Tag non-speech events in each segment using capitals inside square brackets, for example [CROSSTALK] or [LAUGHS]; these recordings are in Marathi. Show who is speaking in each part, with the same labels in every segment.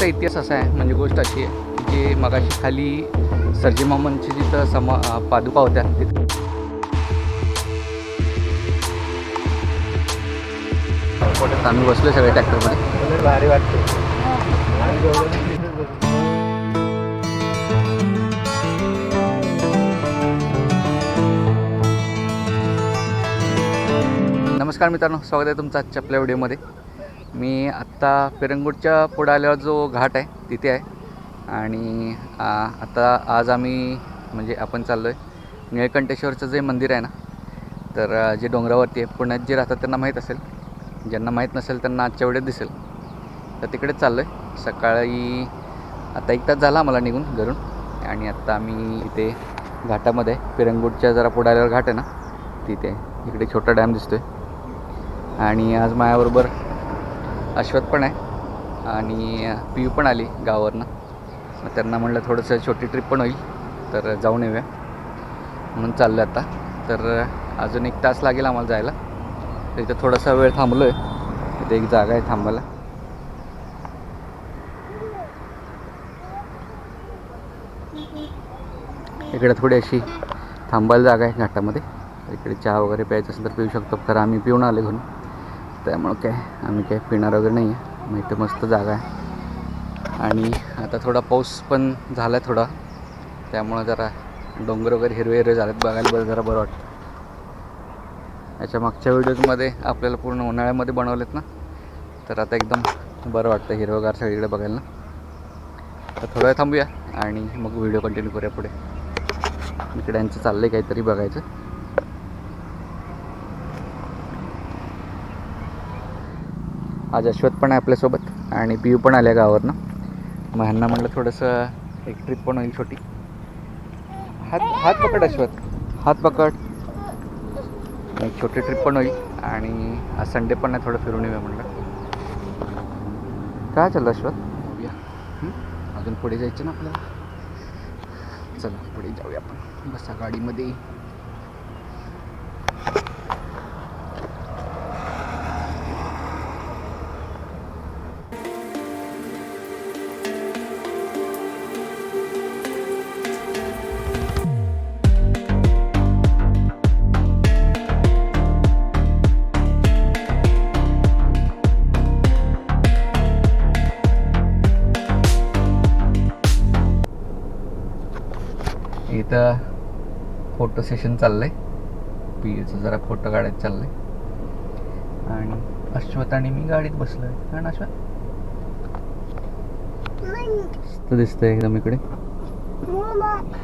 Speaker 1: घाटाचा इतिहास असा आहे म्हणजे गोष्ट अशी आहे की जे मगाशी खाली सर्जी मामांची जिथं समा पादुका होत्या तिथं आम्ही बसलो सगळे ट्रॅक्टरमध्ये.
Speaker 2: भारी वाटते
Speaker 1: नमस्कार मित्रांनो स्वागत आहे तुमचं आजच्या आपल्या व्हिडिओमध्ये. मी आत्ता पेरंगूटच्या पुढाल्यावर जो घाट आहे तिथे आहे. आणि आत्ता आता आज आम्ही म्हणजे आपण चाललो आहे निळकंठेश्वरचं जे मंदिर आहे ना तर जे डोंगरावरती आहे पुण्यात जे राहतात त्यांना माहीत असेल. ज्यांना माहीत नसेल त्यांना आजच्या वेळेत दिसेल. तर तिकडेच चाललो आहे सकाळी आता एक तास झाला मला निघून घरून. आणि आत्ता आम्ही इथे घाटामध्ये आहे. जरा पुढाल्यावर घाट आहे ना तिथे इकडे छोटा डॅम दिसतो आहे आणि आज माझ्याबरोबर अश्वत पण आहे. आणि पियू पण आली गावावरनं. मग त्यांना म्हणलं थोडंसं छोटी ट्रिप पण होईल तर जाऊन येऊया. म्हणून चाललं आता. तर अजून एक तास लागेल आम्हाला जायला. तर इथं थोडासा वेळ थांबलो आहे इथे एक जागा आहे थांबायला. इकडे थोडी अशी थांबायला जागा आहे घाटामध्ये. इकडे चहा वगैरे प्यायचं असेल तर पिऊ शकतो. खरं आम्ही पिऊन आले घरून. त्यामुळं काय आम्ही काय पिणार वगैरे नाही आहे. मग इथं मस्त जागा आहे. आणि आता थोडा पाऊस पण झाला आहे थोडा. त्यामुळं जरा डोंगर वगैरे हिरवे हिरवे झालेत बघायला बरं जरा बरं वाटतं. याच्या मागच्या व्हिडिओजमध्ये आपल्याला पूर्ण उन्हाळ्यामध्ये बनवलेत ना? तर आता एकदम बरं वाटतं हिरवगार सगळीकडे बघायला तर थोडा वेळ थांबूया आणि मग व्हिडिओ कंटिन्यू करूया पुढे. इकडे यांचं चाललं आहे काहीतरी बघायचं. आज अश्वत पण आहे आपल्यासोबत आणि पियू पण आल्या गावावरनं. मग ह्यांना म्हटलं थोडंसं एक ट्रिप पण होईल छोटी. हात हात पकड अश्वत हात पकड. एक छोटी ट्रिप पण होईल आणि आज संडे पण आहे थोडं फिरून येऊया म्हटलं काय चाललं अश्वत अजून पुढे जायचं ना आपल्याला? चला पुढे जाऊया आपण. बसा गाडीमध्ये. फोटो सेशन चाललंय. पीएचं जरा फोटो काढायचं चाललंय. आणि अश्वत आणि मी गाडीत बसलोय. ना अश्वत दिसतंय एकदम इकडे.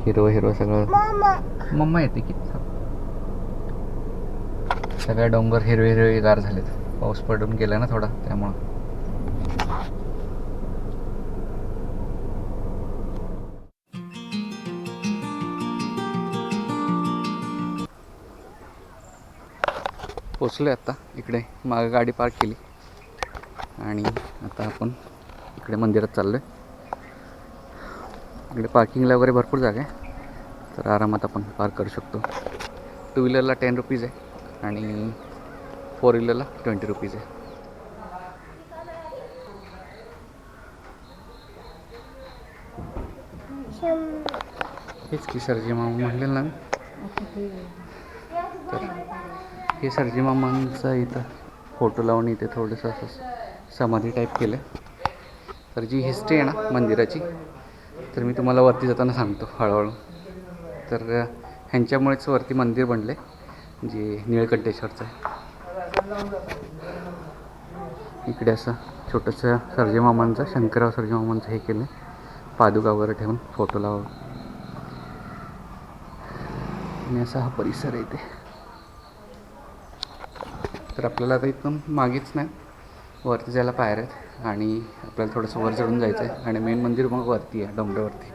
Speaker 1: हिरवं हिरवं सगळं. मम्मा येते की? सगळ्या डोंगर हिरवे हिरवे गार झालेत. पाऊस पडून गेला ना थोडा त्यामुळं. पोचलो आता. इकडे मागं गाडी पार्क केली. आणि आता आपण इकडे मंदिरात चाललो आहे इकडे पार्किंगला वगैरे भरपूर जागा आहे. तर आरामात आपण पार्क करू शकतो. टू व्हीलरला टेन रुपीज आहे आणि फोर व्हीलरला ट्वेंटी रुपीज आहे. हेच की सरजी मामा म्हणलेलं ना. मी. तर हे सरजी मामांचा इथं फोटो लावून इथे थोडंसं असं समाधी टाईप केलं तर जी हिस्ट्री आहे ना मंदिराची. तर मी तुम्हाला वरती जाताना सांगतो हळूहळू. तर ह्यांच्यामुळेच वरती मंदिर बनले जे निळकंठेश्वरचं आहे. इकडे असं छोटंसं सर्जी मामांचं शंकरराव सर्जी मामांचं हे केलं पादुका वगैरे ठेवून फोटो लावा आणि असा हा परिसर आहे इथे. तर आपल्याला आता एकदम मागेच नाही. वरती जायला पायर आहेत आणि आपल्याला थोडंसं वर चढून जायचं आहे आणि मेन मंदिर मग वरती आहे डोंगरावरती.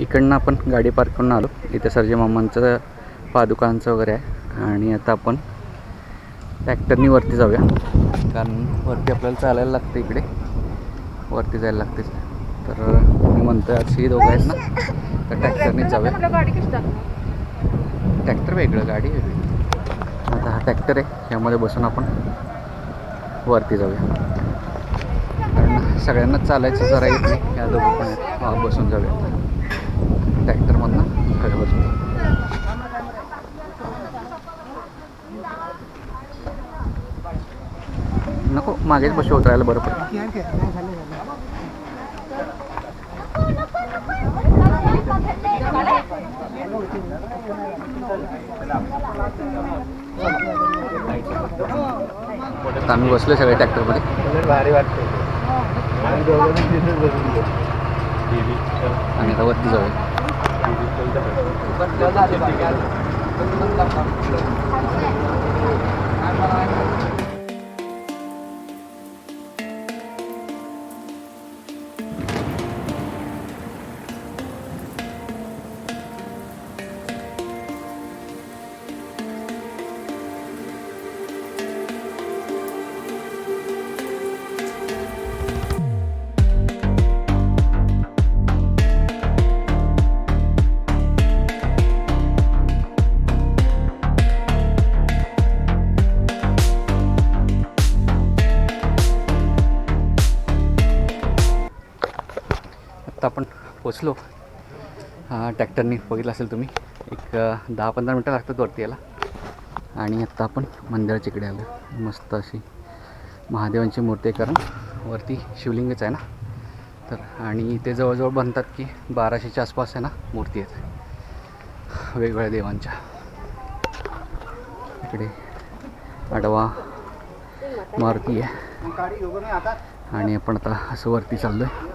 Speaker 1: इकडनं आपण गाडी पार्क करून आलो. इथे सर्जी मामांचं पादुकांचं वगैरे आहे. आणि आता आपण ट्रॅक्टरनी वरती जाऊया. कारण वरती आपल्याला चालायला लागतं इकडे. वरती जायला लागते तर मी म्हणतो आज ही दोघं आहेत ना तर ट्रॅक्टरनेच जाऊया. ट्रॅक्टर वेगळं गाडी वेगळी. आता हा ट्रॅक्टर आहे ह्यामध्ये बसून आपण वरती जाऊया. कारण सगळ्यांनाच चालायचं जरा येत नाही. या दोघं पण आहेत. बसून जाऊया. ट्रॅक्टरमधनं बसून. मागेच बसू होत राहायला बरं पडतं. आता आम्ही बसलो सगळे ट्रॅक्टरमध्ये.
Speaker 3: भारी वाटते आणि
Speaker 1: आता वरती जाऊया. पोचलो ट्रॅक्टरनी बघितलं असेल तुम्ही. एक दहा पंधरा मिनटं लागतात वरती याला आणि आत्ता आपण मंदिराच्या इकडे आलो. मस्त अशी महादेवांची मूर्ती कारण. वरती शिवलिंगच आहे ना. तर आणि ते जवळजवळ बनतात की बाराशेच्या आसपास आहे ना मूर्ती आहेत. वेगवेगळ्या देवांच्या. इकडे आडवा मारुती आहे. आणि आपण आता असं वरती चाललो आहे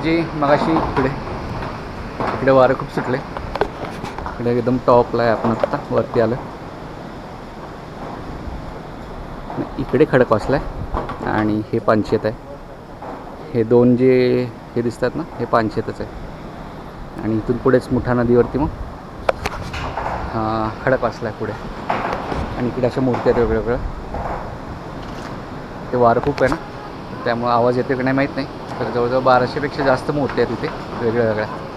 Speaker 1: तर जी मगाशी इकडे इकडे वारं खूप सुटले. इकडे एकदम टॉपला आहे आपण आता वरती आलं इकडे खडक वाचला आहे आणि हे पानशेत आहे. हे दोन जे हे दिसतात ना हे पानशेतच आहे. आणि इथून पुढेच मुठा नदीवरती मग खडक वाचला आहे पुढे. आणि इकडे अशा मूर्ती आहेत वेगवेगळ्या. ते वारं खूप आहे ना त्यामुळं आवाज येतो की नाही माहीत नाही. तर जवळजवळ बाराशेपेक्षा जास्त मूर्ती आहेत तिथे वेगळ्या वेगळ्या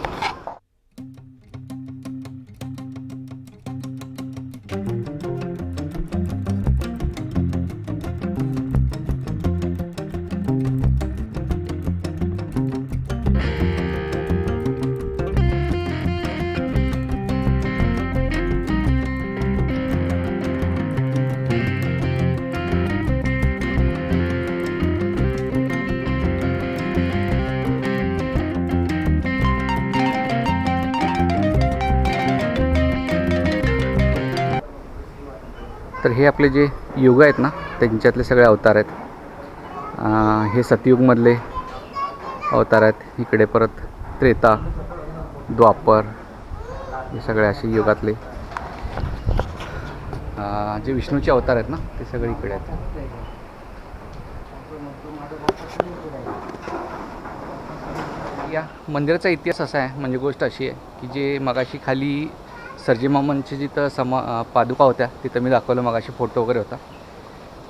Speaker 1: हे आपले जे युग आहेत ना त्यांच्यातले सगळे अवतार आहेत. हे सतयुगमधले अवतार आहेत. इकडे परत त्रेता द्वापर हे सगळे असे युगातले. जे विष्णूचे अवतार आहेत ना ते सगळे इकडे आहेत. या मंदिराचा इतिहास असा आहे म्हणजे गोष्ट अशी आहे की जे मगाशी खाली सरजी मामांची जिथं समा पादुका होत्या तिथं मी दाखवलं मगाशी फोटो वगैरे होता.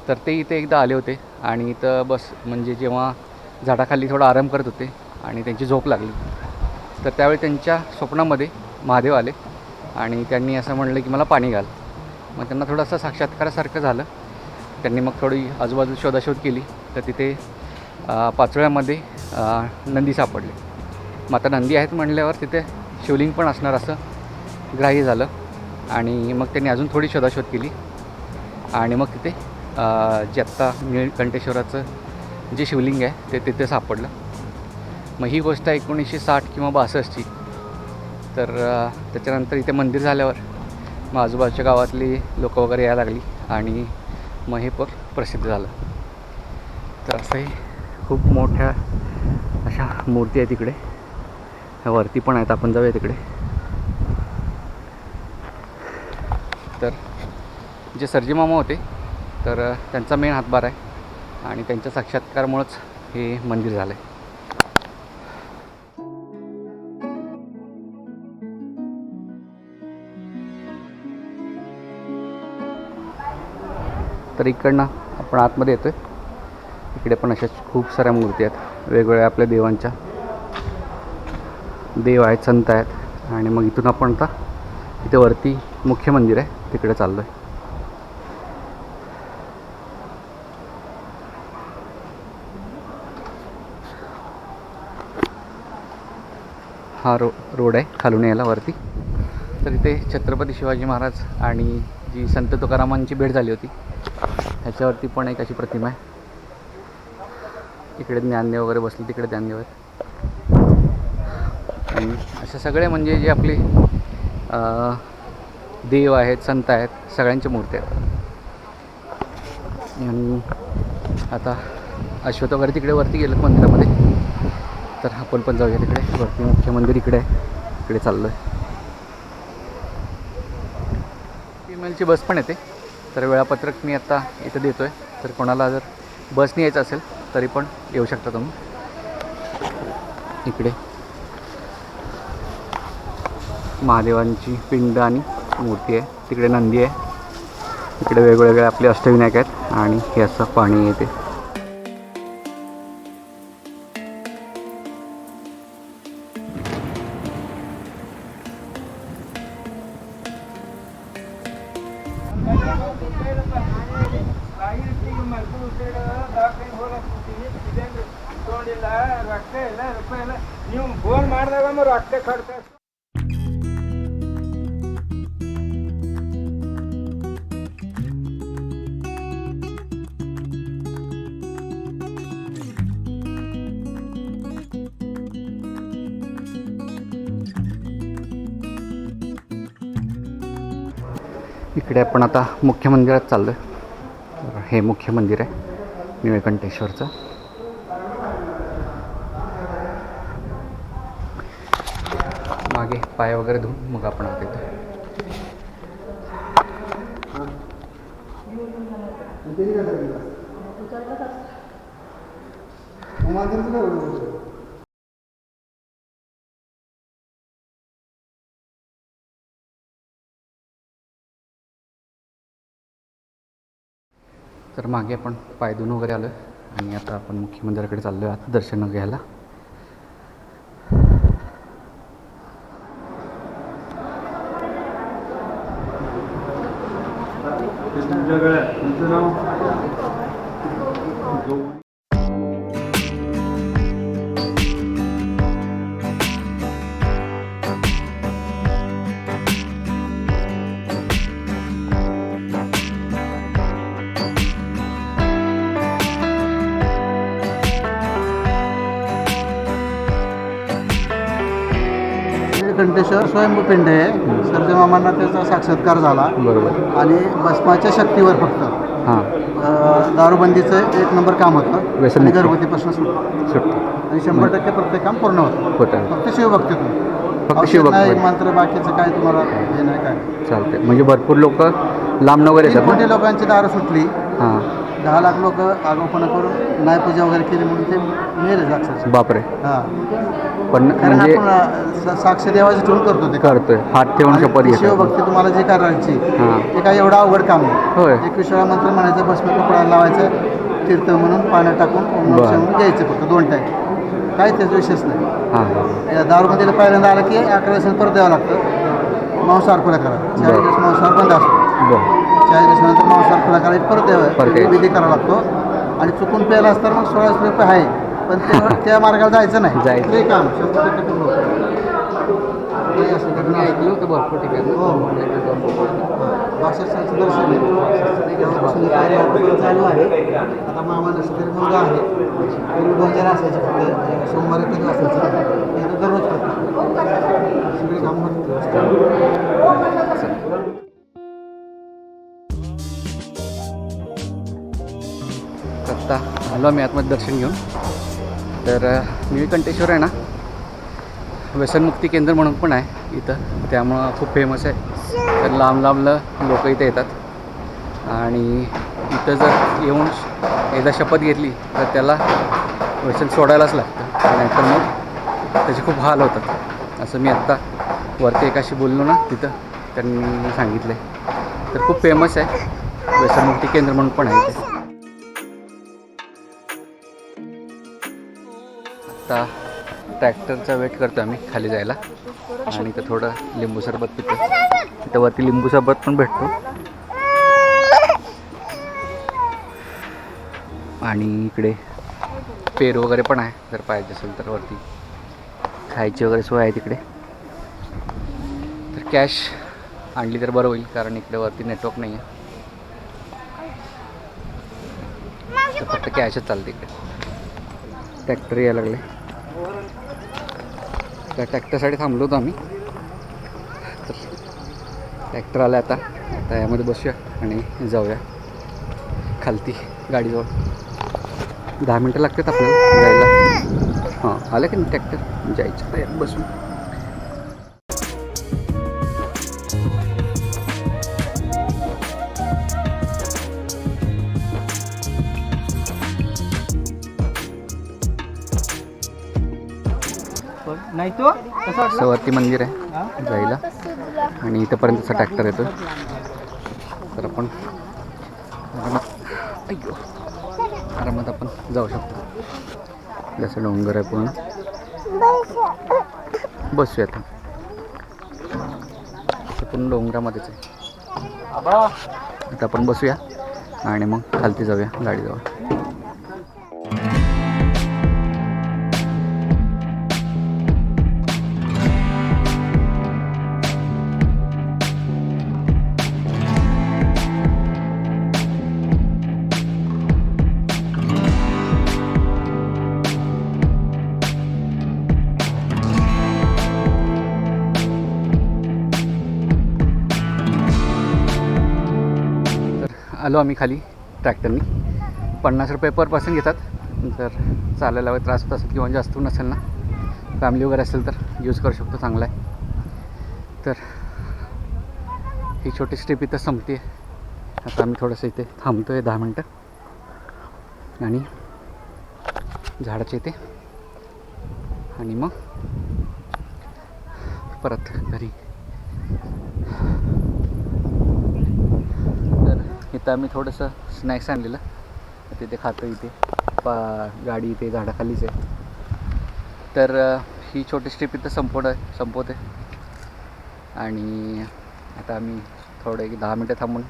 Speaker 1: तर ते इथे एकदा आले होते आणि इथं बस म्हणजे जेव्हा झाडाखाली थोडा आराम करत होते आणि त्यांची झोप लागली. तर त्यावेळी त्यांच्या स्वप्नामध्ये महादेव आले आणि त्यांनी असं म्हणलं की मला पाणी घाल. मग त्यांना थोडंसं साक्षात्कारासारखं झालं. त्यांनी मग थोडी आजूबाजू शोधाशोध केली. तर तिथे पाचोळ्यामध्ये नंदी सापडले. मग आता नंदी आहेत म्हणल्यावर तिथे शिवलिंग पण असणार असं ग्राह्य झालं. आणि मग त्यांनी अजून थोडी शोधाशोध केली. आणि मग तिथे जे आत्ता निळकंठेश्वराचं जे शिवलिंग आहे ते तिथे सापडलं. मग ही गोष्ट आहे एकोणीसशे साठ किंवा बासष्टची. तर त्याच्यानंतर इथे मंदिर झाल्यावर मग आजूबाजूच्या गावातली लोकं वगैरे यायला लागली. आणि मग हे पर प्रसिद्ध झालं. तर असंही खूप मोठ्या अशा मूर्ती आहे तिकडे ह्या वरती पण आहेत आपण जाऊया तिकडे. जे सरजी मामा होते तर त्यांचा मेन हातभार आहे आणि त्यांच्या साक्षात्कारामुळंच हे मंदिर झालं आहे तर इकडनं आपण आतमध्ये येतो आहे इकडे पण अशाच खूप साऱ्या मूर्ती आहेत. वेगवेगळ्या आपल्या देवांच्या. देव आहेत संत आहेत आणि मग इथून आपण आता इथे वरती मुख्य मंदिर आहे तिकडे चाललो आहे हा रो रोड आहे खालून यायला वरती. तर इथे छत्रपती शिवाजी महाराज आणि जी संत तुकारामांची भेट झाली होती ह्याच्यावरती पण एक अशी प्रतिमा आहे. इकडे ज्ञानदेव वगैरे बसले तिकडे ज्ञानदेव आहेत. आणि असे सगळे म्हणजे जे आपले देव आहेत संत आहेत सगळ्यांच्या मूर्ती आहेत. आणि आता अश्वत वगैरे तिकडे वरती गेलं मंदिरामध्ये. आपण पण जाऊया तिकडे. वरती मुख्य मंदिर इकडे आहे. इकडे चाललो आहे फिमेलची बस पण येते. तर वेळापत्रक मी आत्ता इथं देतो आहे तर कोणाला जर बसने यायचं असेल तरी पण येऊ शकता तुम्ही. इकडे. महादेवांची पिंड आणि मूर्ती आहे. तिकडे नंदी आहे. इकडे वेगवेगळे आपले अष्टविनायक आहेत. आणि हे असं पाणी येते. इकडे आपण आता मुख्य मंदिरात चाललो आहे हे मुख्य मंदिर आहे निळकंठेश्वरचं. मागे पाय वगैरे धुवून मग आपण आत येतो. तर मागे आपण पायदून वगैरे आलो आहे आणि आता आपण मुख्य मंदिराकडे चाललो आहे आता दर्शन घ्यायला.
Speaker 4: कंठेश्वर स्वयंभूपिंड आहे. सर्जे मामांना त्याचा साक्षात्कार झाला.
Speaker 1: बरोबर.
Speaker 4: आणि भस्माच्या शक्तीवर फक्त.
Speaker 1: हां.
Speaker 4: अं, दारूबंदीचं एक नंबर काम होतं. आणि
Speaker 1: व्यसनमुक्ती.
Speaker 4: घरगुतीपासून सुटलं
Speaker 1: सुटतो.
Speaker 4: आणि शंभर टक्के प्रत्येक काम पूर्ण होतं.
Speaker 1: होतं.
Speaker 4: फक्त शिवभक्तीतून.
Speaker 1: फक्त
Speaker 4: औषध
Speaker 1: शिवभक्ती.
Speaker 4: नाही मंत्र बाकीचं काय तुम्हाला हे नाही काय.
Speaker 1: चालते म्हणजे भरपूर लोक लांब वगैरे येतात ना?
Speaker 4: लोकांची दारू सुटली.
Speaker 1: हां.
Speaker 4: दहा लाख लोक आगोपणा करून न्यायपूजा वगैरे केली म्हणून ते मेले अक्षरशः.
Speaker 1: बापरे.
Speaker 4: हां.
Speaker 1: पण
Speaker 4: कारण
Speaker 1: म्हणजे
Speaker 4: आपण अं, सा- साक्ष देवाची ठेवून करतो ते.
Speaker 1: करतोय. हात ठेवून शपथ
Speaker 4: शिवभक्ती तुम्हाला जी करायची
Speaker 1: हां.
Speaker 4: ते काय एवढं अवघड काम नाही
Speaker 1: होय.
Speaker 4: एकवीस वेळा मंत्र म्हणायचं भस्म कपडा लावायचं तीर्थ म्हणून पाण्यात टाकून ओम नमः
Speaker 1: बरं.
Speaker 4: शिवाय म्हणून घ्यायचं फक्त दोन टाईम काय त्याचा विशेष नाही.
Speaker 1: हां.
Speaker 4: या दारूमध्ये पहिल्यांदा आलं की अकरा दिवसांनी परत द्यावं लागतं. मांसाहार खुला करा. चाळीस
Speaker 1: बरं.
Speaker 4: दिवस मांसाहार बंद असतो.
Speaker 1: बरं.
Speaker 4: चाळीस दिवसानंतर मांसाहार करायला परत. विधी करावा लागतो. आणि चुकून प्यायला असताना मग सोळाशे रुपये आहे. पण ते [LAUGHS] त्या मार्गाला जायचं नाही.
Speaker 1: जायचं.
Speaker 4: ते काम शंभर टक्के पूर्ण होतं.
Speaker 1: ऐकलं होतं भरपूर ठिकाणी.
Speaker 4: हो. भाषाचं दर्शन आहे. चालू आहे. आता मामा शेतकरी मुलगा आहे. पूर्वी दोन चार असायचे फक्त. सोमवारी कधी असायचं. दररोज करतो सगळी कामं होतात
Speaker 1: आलो आम्ही आतमध्ये दर्शन घेऊन. तर निळकंठेश्वर आहे ना. व्यसनमुक्ती केंद्र म्हणून पण आहे इथं. त्यामुळं खूप फेमस आहे. तर लांब लांबलं लोक इथे येतात. आणि इथं जर येऊन श- एकदा शपथ घेतली तर त्याला व्यसन सोडायलाच लागतं. नाहीतर मग त्याचे खूप हाल होतात. असं मी आत्ता वरती एकाशी बोललो ना तिथं त्यांनी सांगितलं तर खूप फेमस आहे. व्यसनमुक्ती केंद्र म्हणून पण आहे इथे. आता ट्रॅक्टरचा वेट करतो आम्ही खाली जायला. आणि इथं थोडं लिंबू सरबत पितो इथं वरती लिंबू सरबत पण भेटतो. आणि इकडे पेर वगैरे पण आहे. जर पाहिजे असेल तर वरती खायची वगैरे सोय आहे तिकडे. तर कॅश आणली तर बरं होईल कारण इकडे वरती नेटवर्क नाही आहे तर फक्त कॅशच चालते इकडे. ट्रॅक्टर यायला लागले. त्या ट्रॅक्टरसाठी थांबलो होतो आम्ही. तर ट्रॅक्टर आला आता. आता यामध्ये बसूया आणि जाऊया. खालती गाडीजवळ. दहा मिनटं लागतात आपल्याला जायला. हां आलं की नाही ट्रॅक्टर? जायचं तयार बसून.
Speaker 4: नाही तो?
Speaker 1: असं वरती मंदिर आहे जायला. आणि इथंपर्यंतचा ट्रॅक्टर येतो. तर आपण आरामात आपण जाऊ शकतो. जसं डोंगर आहे पूर्ण. बसूया आता. पूर्ण डोंगरामध्येच आहे. आता आपण बसूया आणि मग खालती जाऊया गाडीजवळ. आलो आम्ही खाली ट्रॅक्टरनी. पन्नास रुपये पर पर्सन घेतात. जर चालायला वगैरे त्रास होत असेल किंवा जास्त नसेल ना फॅमिली वगैरे असेल तर यूज करू शकतो चांगला आहे. तर ही छोटी स्ट्रीप इथं संपते आता आम्ही थोडंसं इथे थांबतो आहे दहा मिनटं. आणि झाडाच्या इथे. आणि मग परत घरी. तर आम्ही थोडंसं स्नॅक्स आणलेलं. तिथे खातो इथे. पा गाडी इथे झाडाखालीच आहे. तर ही छोटी स्ट्रीप इथं संपवत आहे संपवते. आणि आता आम्ही थोडं एक दहा मिनटं थांबून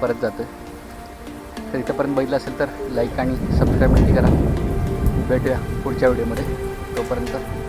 Speaker 1: परत जातो तर इथंपर्यंत बघितलं असेल तर लाईक आणि सबस्क्राईब नक्की करा. भेटूया पुढच्या व्हिडिओमध्ये तोपर्यंत